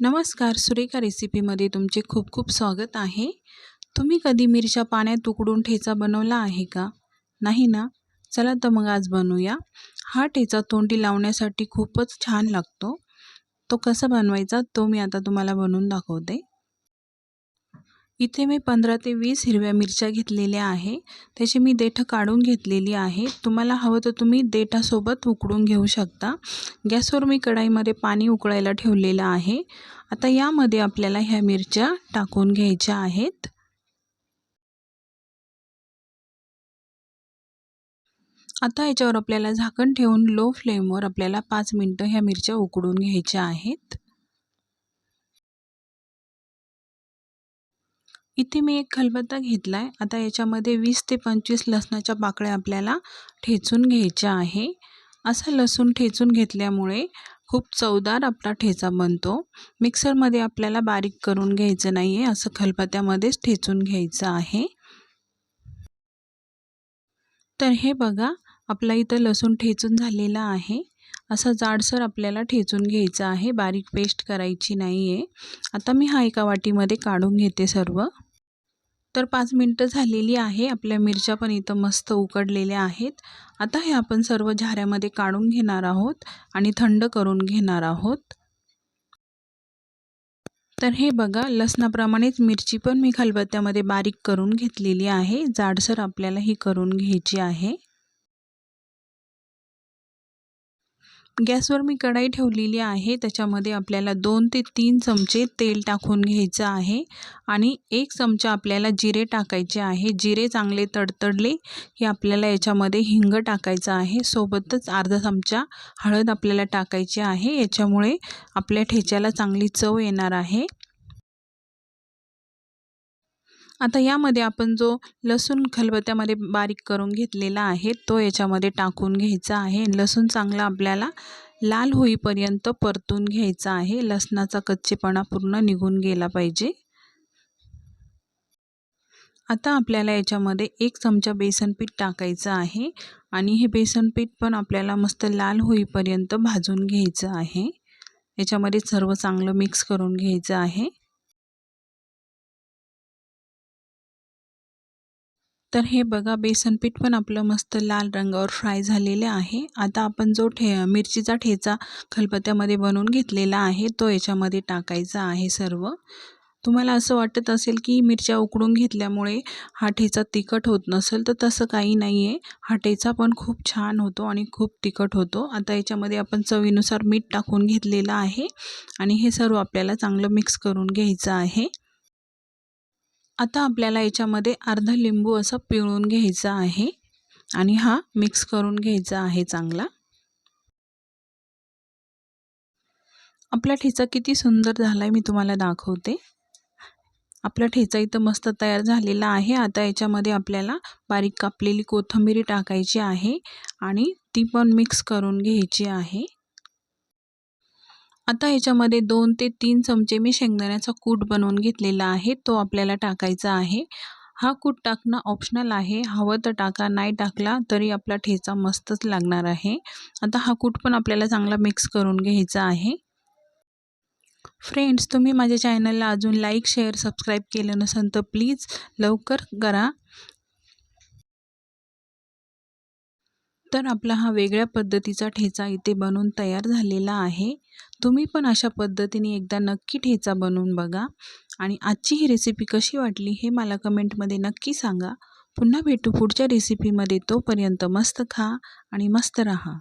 नमस्कार सुरेखा रेसिपीमध्ये तुमचे खूप खूप स्वागत आहे. तुम्ही कधी मिरच्या पाण्यात उकडून ठेचा बनवला आहे का? नाही ना? चला तर मग आज बनवूया. हा ठेचा तोंडी लावण्यासाठी खूपच छान लागतो. तो कसा बनवायचा तो मी आता तुम्हाला बनवून दाखवते. इथे मी पंधरा ते वीस हिरव्या मिरच्या घेतलेल्या आहे. त्याची मी देठं काढून घेतलेली आहे. तुम्हाला हवं तर तुम्ही देठासोबत उकडून घेऊ शकता. गॅसवर मी कढाईमध्ये पाणी उकळायला ठेवलेलं आहे. आता यामध्ये आपल्याला ह्या मिरच्या टाकून घ्यायच्या आहेत. आता याच्यावर आपल्याला झाकण ठेवून लो फ्लेमवर आपल्याला पाच मिनटं ह्या मिरच्या उकडून घ्यायच्या आहेत. इथे मी एक खलबत्ता घेतला आहे आता याच्यामध्ये वीस ते पंचवीस लसणाच्या पाकळ्या आपल्याला ठेचून घ्यायच्या आहे. असा लसूण ठेचून घेतल्यामुळे खूप चवदार आपला ठेचा बनतो. मिक्सरमध्ये आपल्याला बारीक करून घ्यायचं नाही आहे असं खलबत्त्यामध्येच ठेचून घ्यायचं आहे. तर हे बघा आपला इथं लसूण ठेचून झालेला आहे. असं जाडसर आपल्याला ठेचून घ्यायचं आहे. बारीक पेस्ट करायची नाही आहे आता मी हा एका वाटीमध्ये काढून घेते सर्व. तर पाच मिनटं झालेली आहे. आपल्या मिरच्या पण इथं मस्त उकडलेल्या आहेत. आता हे आपण सर्व झाऱ्यामध्ये काढून घेणार आहोत आणि थंड करून घेणार आहोत. तर हे बघा लसणाप्रमाणेच मिरची पण मी खलबत्त्यामध्ये बारीक करून घेतलेली आहे. जाडसर आपल्याला ही करून घ्यायची आहे. गॅसवर मी कढाई ठेवलेली आहे. त्याच्यामध्ये आपल्याला दोन ते तीन चमचे तेल टाकून घ्यायचं आहे आणि एक चमचा आपल्याला जिरे टाकायचे आहे. जिरे चांगले तडतडले की आपल्याला याच्यामध्ये हिंग टाकायचं आहे. सोबतच अर्धा चमचा हळद आपल्याला टाकायची आहे. याच्यामुळे आपल्या ठेच्याला चांगली चव येणार आहे. आता यामध्ये आपण जो लसूण खलबत्त्यामध्ये बारीक करून घेतलेला आहे तो याच्यामध्ये टाकून घ्यायचा आहे. लसूण चांगला आपल्याला लाल होईपर्यंत परतून घ्यायचा आहे. लसणाचा कच्चेपणा पूर्ण निघून गेला पाहिजे. आता आपल्याला याच्यामध्ये एक चमचा बेसन पीठ टाकायचं आहे आणि हे बेसन पीठ पण आपल्याला मस्त लाल होईपर्यंत भाजून घ्यायचं आहे. याच्यामध्ये सर्व चांगलं मिक्स करून घ्यायचं आहे. तर हे बघा बेसन पीठ पण आपलं मस्त लाल रंगावर फ्राय झालेले आहे. आता आपण जो ठे मिरचीचा ठेचा खलबत्त्यामध्ये बनवून घेतलेला आहे तो याच्यामध्ये टाकायचा आहे सर्व. तुम्हाला असं वाटत असेल की मिरच्या उकडून घेतल्यामुळे हा ठेचा तिखट होत नसेल तर तसं काही नाही आहे हा ठेचा पण खूप छान होतो आणि खूप तिखट होतो. आता याच्यामध्ये आपण चवीनुसार मीठ टाकून घेतलेलं आहे आणि हे सर्व आपल्याला चांगलं मिक्स करून घ्यायचं आहे. आता आपल्याला याच्यामध्ये अर्धा लिंबू असं पिळून घ्यायचा आहे. आणि हा मिक्स करून घ्यायचा आहे चांगला. आपला ठेचा किती सुंदर झाला आहे मी तुम्हाला दाखवते. आपला ठेचा इथं मस्त तयार झालेला आहे. आता याच्यामध्ये आपल्याला बारीक कापलेली कोथिंबीर टाकायची आहे. आणि ती पण मिक्स करून घ्यायची आहे. आता ह्याच्यामध्ये दोन ते तीन चमचे मी शेंगदाण्याचा कूट बनवून घेतलेला आहे. तो आपल्याला टाकायचा आहे. हा कूट टाकणं ऑप्शनल आहे. हवं तर टाका नाही टाकला तरी आपला ठेचा मस्तच लागणार आहे. आता हा कूट पण आपल्याला चांगला मिक्स करून घ्यायचा आहे. फ्रेंड्स तुम्ही माझ्या चॅनलला अजून लाईक शेअर सबस्क्राईब केलं नसेल तर प्लीज लवकर करा. तर आपला हा वेगळ्या पद्धतीचा ठेचा इथे बनवून तयार झालेला आहे. तुम्ही पण अशा पद्धतीने एकदा नक्की ठेचा बनवून बघा. आणि आजची ही रेसिपी कशी वाटली हे मला कमेंटमध्ये नक्की सांगा. पुन्हा भेटू पुढच्या रेसिपीमध्ये तोपर्यंत मस्त खा आणि मस्त रहा.